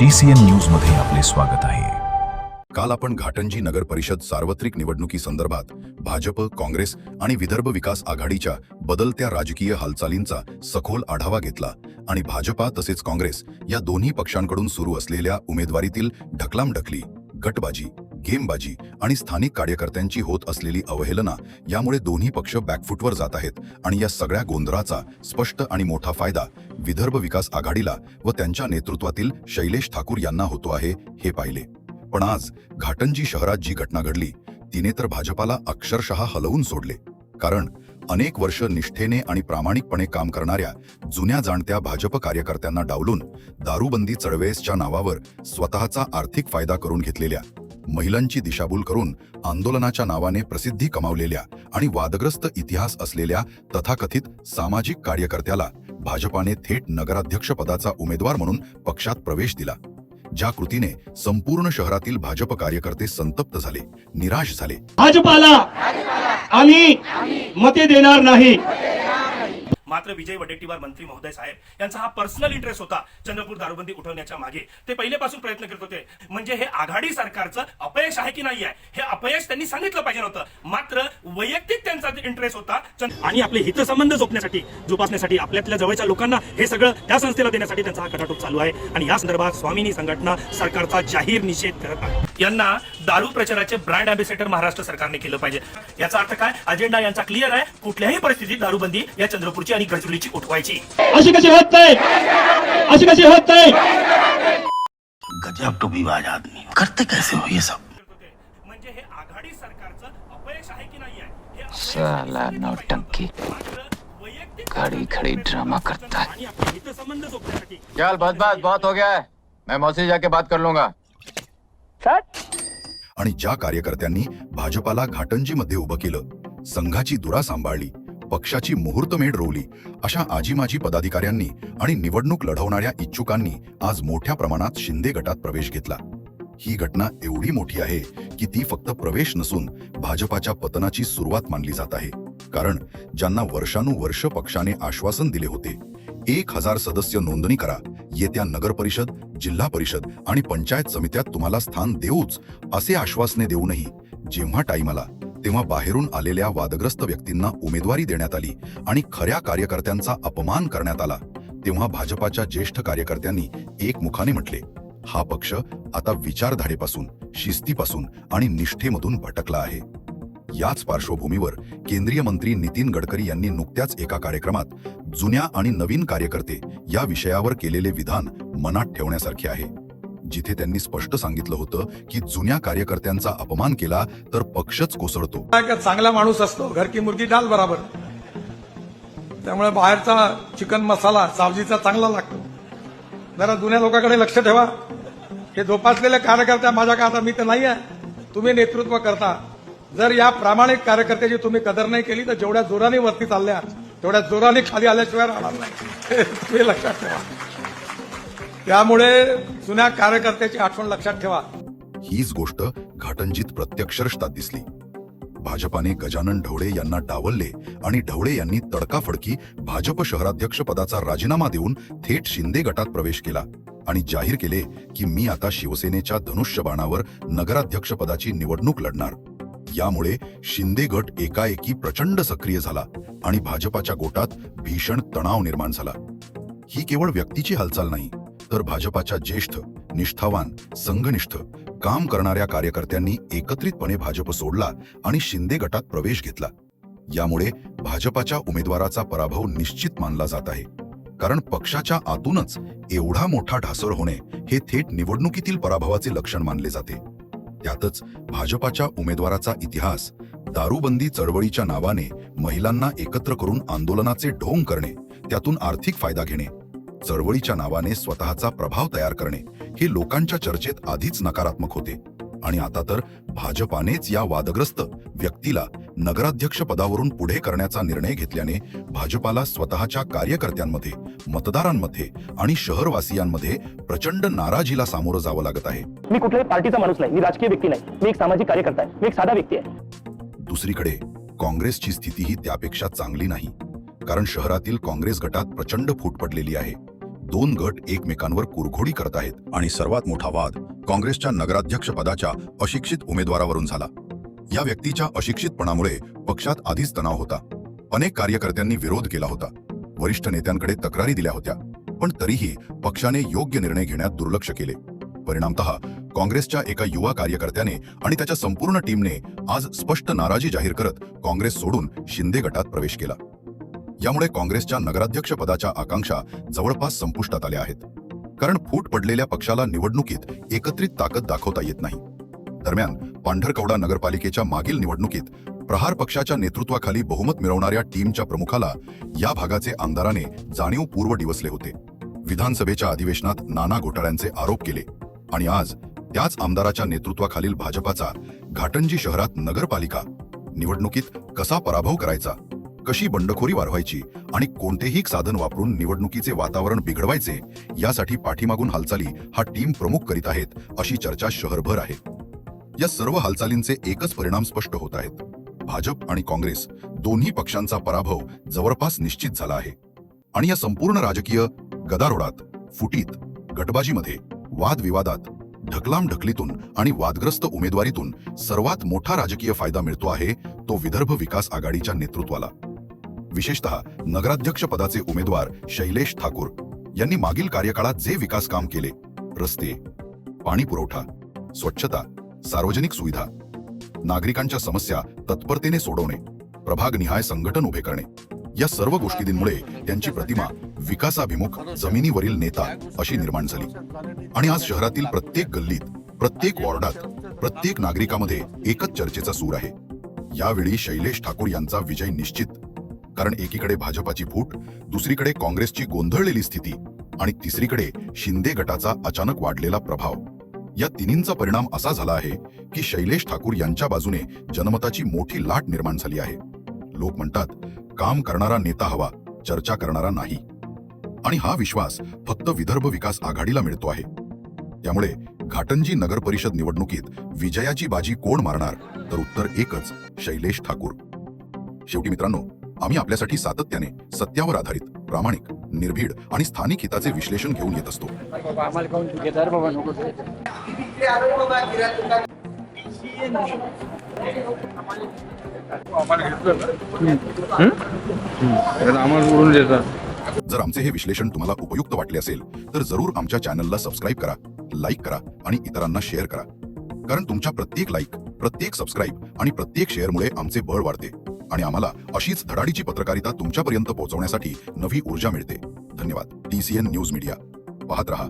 TCN न्यूजमध्ये आपले स्वागत आहे. काल आपण घाटंजी नगर परिषद सार्वत्रिक निवडणुकी संदर्भात भाजप काँग्रेस आणि विदर्भ विकास आघाडीच्या बदलत्या राजकीय हालचालींचा सखोल आढावा घेतला आणि भाजपा तसेच काँग्रेस या दोन्ही पक्षांकडून सुरू असलेल्या उमेदवारीतील ढकलामढकली गटबाजी गेमबाजी आणि स्थानिक कार्यकर्त्यांची होत असलेली अवहेलना यामुळे दोन्ही पक्ष बॅकफुटवर जात आहेत आणि या सगळ्या गोंधळाचा स्पष्ट आणि मोठा फायदा विदर्भ विकास आघाडीला व त्यांच्या नेतृत्वातील शैलेश ठाकूर यांना होतो आहे हे पाहिले. पण आज घाटंजी शहरात जी घटना घडली तिने तर भाजपाला अक्षरशः हलवून सोडले. कारण अनेक वर्ष निष्ठेने आणि प्रामाणिकपणे काम करणाऱ्या जुन्या जाणत्या भाजप कार्यकर्त्यांना डावलून दारूबंदी चळवेसच्या नावावर स्वतःचा आर्थिक फायदा करून घेतलेल्या महिलांची दिशाभूल करून आंदोलनाच्या नावाने प्रसिद्धी कमावलेल्या आणि वादग्रस्त इतिहास असलेल्या तथाकथित सामाजिक कार्यकर्त्याला भाजपाने थेट नगराध्यक्ष पदाचा उमेदवार म्हणून पक्षात प्रवेश दिला ज्या कृतीने संपूर्ण शहरातील भाजप कार्यकर्ते संतप्त झाले निराश झाले. भाजपाला आम्ही मते देणार नाही. मात्र विजय वडेट्टीवार मंत्री महोदय साहेब यांचा हा पर्सनल इंटरेस्ट होता चंद्रपूर दारूबंदी उठवण्याच्या मागे. ते पहिलेपासून प्रयत्न करत होते. म्हणजे हे आघाडी सरकारचं अपयश आहे की नाही आहे? हे अपयश त्यांनी सांगितलं पाहिजे नव्हतं मात्र वैयक्तिक त्यांचा इंटरेस्ट होता. चंद- आणि आपले हितसंबंध जोपण्यासाठी जोपासण्यासाठी आपल्यातल्या जवळच्या लोकांना हे सगळं त्या संस्थेला देण्यासाठी त्यांचा हा कटाटोप चालू आहे. आणि या संदर्भात स्वामिनी संघटना सरकारचा जाहीर निषेध करत आहे. यांना दारू प्रचाराचे ब्रँड अँबॅसेडर महाराष्ट्र सरकारने केलं पाहिजे. याचा अर्थ काय? अजेंडा यांचा क्लिअर आहे. कुठल्याही परिस्थितीत दारूबंदी या चंद्रपूरची आणि गडचिरोलीची उठवायची. अशी कशी होत नाही? अशी कशी होत नाही? गजब टोपीबाज आदमी. करते कैसे हो ये सब? म्हणजे हे आघाडी सरकारचं अपयश आहे की नाही आहे? हे साला नौटंकी. खड़ी खड़ी ड्रामा करता है चल बस बस बहुत हो गया है। मैं मौसी जाके बात कर लूंगा। आणि ज्या कार्यकर्त्यांनी भाजपाला घाटंजीमध्ये उभं केलं संघाची दुरा सांभाळली पक्षाची मुहूर्तमेढ रोवली अशा आजीमाजी पदाधिकाऱ्यांनी आणि निवडणूक लढवणाऱ्या इच्छुकांनी आज मोठ्या प्रमाणात शिंदे गटात प्रवेश घेतला. ही घटना एवढी मोठी आहे की ती फक्त प्रवेश नसून भाजपाच्या पतनाची सुरुवात मानली जात आहे. कारण ज्यांना वर्षानुवर्ष पक्षाने आश्वासन दिले होते एक हजार सदस्य नोंदणी करा येत्या नगर परिषद जिल्हा परिषद आणि पंचायत समित्यात तुम्हाला स्थान देऊच असे आश्वासने देऊनही जेव्हा टाईम आला तेव्हा बाहेरून आलेल्या वादग्रस्त व्यक्तींना उमेदवारी देण्यात आली आणि खऱ्या कार्यकर्त्यांचा अपमान करण्यात आला तेव्हा भाजपाच्या ज्येष्ठ कार्यकर्त्यांनी एकमुखाने म्हटले हा पक्ष आता विचारधारेपासून शिस्तीपासून आणि निष्ठेमधून भटकला आहे. याच पार्श्वभूमीवर केंद्रीय मंत्री नितीन गडकरी यांनी नुकत्याच एका कार्यक्रमात जुन्या आणि नवीन कार्यकर्ते या विषयावर केलेले विधान मनात ठेवण्यासारखे आहे. जिथे त्यांनी स्पष्ट सांगितलं होतं की जुन्या कार्यकर्त्यांचा अपमान केला तर पक्षच कोसळतो. चांगला माणूस असतो घर की मुर्गी डाल बराबर. त्यामुळे बाहेरचा चिकन मसाला सावजीचा चांगला लागतो. जरा जुन्या लोकांकडे लक्ष ठेवा. हे जोपासलेले कार्यकर्ते माझ्या का आता मी तर नाही आहे तुम्ही नेतृत्व करता. जर या प्रामाणिक कार्यकर्त्याची तुम्ही कदर नाही केली तर जेवढ्या जोराने वरती चालल्या तेवढ्या जोराने खाली आल्याशिवाय राहणार नाही. तुम्ही लक्षात ठेवा. त्यामुळे जुन्या कार्यकर्त्याची आठवण लक्षात ठेवा. हीच गोष्ट घाटंजीत प्रत्यक्षरष्टात दिसली. भाजपाने गजानन ढवळे यांना डावलले आणि ढवळे यांनी तडकाफडकी भाजप शहराध्यक्ष पदाचा राजीनामा देऊन थेट शिंदे गटात प्रवेश केला आणि जाहीर केले की मी आता शिवसेनेच्या धनुष्यबाणावर नगराध्यक्ष पदाची निवडणूक लढणार. यामुळे शिंदे गट एकाएकी प्रचंड सक्रिय झाला आणि भाजपाच्या गोटात भीषण तणाव निर्माण झाला. ही केवळ व्यक्तीची हालचाल नाही तर भाजपाच्या ज्येष्ठ निष्ठावान संघनिष्ठ काम करणाऱ्या कार्यकर्त्यांनी एकत्रितपणे भाजप सोडला आणि शिंदे गटात प्रवेश घेतला. यामुळे भाजपाच्या उमेदवाराचा पराभव निश्चित मानला जात आहे. कारण पक्षाच्या आतूनच एवढा मोठा ढासळ होणे हे थेट निवडणुकीतील पराभवाचे लक्षण मानले जाते. त्यातच भाजपाच्या उमेदवाराचा इतिहास दारूबंदी चळवळीच्या नावाने महिलांना एकत्र करून आंदोलनाचे ढोंग करणे त्यातून आर्थिक फायदा घेणे चळवळीच्या नावाने स्वतःचा प्रभाव तयार करणे हे लोकांच्या चर्चेत आधीच नकारात्मक होते. आणि आता तर भाजपानेच या वादग्रस्त व्यक्तीला नगराध्यक्ष पदावरून पुढे करण्याचा निर्णय घेतल्याने भाजपाला स्वतःच्या कार्यकर्त्यांमध्ये मतदारांमध्ये आणि शहरवासियांमध्ये प्रचंड नाराजीला सामोरं जावं लागत आहे. मी कुठल्याही पार्टीचा माणूस नाही मी राजकीय व्यक्ती नाही मी एक सामाजिक कार्यकर्ता आहे मी एक साधा व्यक्ती आहे. दुसरीकडे काँग्रेसची स्थितीही त्यापेक्षा चांगली नाही कारण शहरातील काँग्रेस गटात प्रचंड फूट पडलेली आहे. दोन गट एकमेकांवर कुरघोडी करत आहेत आणि सर्वात मोठा वाद काँग्रेसच्या नगराध्यक्ष पदाच्या अशिक्षित उमेदवारावरून झाला. या व्यक्तीच्या अशिक्षितपणामुळे पक्षात आधीच तणाव होता. अनेक कार्यकर्त्यांनी विरोध केला होता. वरिष्ठ नेत्यांकडे तक्रारी दिल्या होत्या पण तरीही पक्षाने योग्य निर्णय घेण्यात दुर्लक्ष केले. परिणामतः काँग्रेसच्या एका युवा कार्यकर्त्याने आणि त्याच्या संपूर्ण टीमने आज स्पष्ट नाराजी जाहीर करत काँग्रेस सोडून शिंदे गटात प्रवेश केला. यामुळे काँग्रेसच्या नगराध्यक्ष पदाच्या आकांक्षा जवळपास संपुष्टात आल्या आहेत. कारण फूट पडलेल्या पक्षाला निवडणुकीत एकत्रित ताकद दाखवता येत नाही. दरम्यान पांढरकवडा नगरपालिकेच्या मागील निवडणुकीत प्रहार पक्षाच्या नेतृत्वाखाली बहुमत मिळवणाऱ्या टीमच्या प्रमुखाला या भागाचे आमदाराने जाणीवपूर्व डिवसले होते. विधानसभेच्या अधिवेशनात नाना घोटाळ्यांचे आरोप केले आणि आज त्याच आमदाराच्या नेतृत्वाखालील भाजपाचा घाटंजी शहरात नगरपालिका निवडणुकीत कसा पराभव करायचा? कशी बंडखोरी वाढवायची आणि कोणतेही साधन वापरून निवडणुकीचे वातावरण बिघडवायचे यासाठी पाठीमागून हालचाली हा टीम प्रमुख करीत आहेत अशी चर्चा शहरभर आहे. या सर्व हालचालींचे एकच परिणाम स्पष्ट होत आहेत. भाजप आणि काँग्रेस दोन्ही पक्षांचा पराभव जवळपास निश्चित झाला आहे. आणि या संपूर्ण राजकीय गदारोळात फुटीत गटबाजीमध्ये वादविवादात ढकलाम ढकलीतून आणि वादग्रस्त उमेदवारीतून सर्वात मोठा राजकीय फायदा मिळतो आहे तो विदर्भ विकास आघाडीच्या नेतृत्वाला. विशेषतः नगराध्यक्ष पदाचे उमेदवार शैलेश ठाकूर यांनी मागील कार्यकाळात जे विकास काम केले रस्ते पाणी पुरवठा स्वच्छता सार्वजनिक सुविधा नागरिकांच्या समस्या तत्परतेने सोडवणे प्रभागनिहाय संघटन उभे करणे या सर्व गोष्टींमुळे त्यांची प्रतिमा विकासाभिमुख जमिनीवरील नेता अशी निर्माण झाली. आणि आज शहरातील प्रत्येक गल्लीत प्रत्येक वॉर्डात प्रत्येक नागरिकामध्ये एकच चर्चेचा सूर आहे. यावेळी शैलेश ठाकूर यांचा विजय निश्चित कारण एकीकडे भाजपाची फूट दुसरीकडे काँग्रेसची गोंधळलेली स्थिती आणि तिसरीकडे शिंदे गटाचा अचानक वाढलेला प्रभाव. या तिन्हींचा परिणाम असा झाला आहे की शैलेश ठाकूर यांच्या बाजूने जनमताची मोठी लाट निर्माण झाली आहे. लोक म्हणतात काम करणारा नेता हवा चर्चा करणारा नाही. आणि हा विश्वास फक्त विदर्भ विकास आघाडीला मिळतो आहे. त्यामुळे घाटंजी नगर परिषद निवडणुकीत विजयाची बाजी कोण मारणार? तर उत्तर एकच शैलेश ठाकूर. शेवटी मित्रांनो आम्ही आपल्यासाठी सातत्याने सत्यावर आधारित प्रामाणिक निर्भीड आणि स्थानिक हिताचे विश्लेषण घेऊन येत असतो. जर आमचे हे विश्लेषण तुम्हाला उपयुक्त वाटले असेल तर जरूर आमच्या चॅनलला सबस्क्राईब करा लाईक करा आणि इतरांना शेअर करा. कारण तुमच्या प्रत्येक लाईक प्रत्येक सबस्क्राईब आणि प्रत्येक शेअरमुळे आमचे बळ वाढते. आणि आम्हाला अशीच धडाडीची पत्रकारिता तुमच्यापर्यंत पोहोचवण्यासाठी नवी ऊर्जा मिळते. धन्यवाद. D C N news media. पाहत रहा.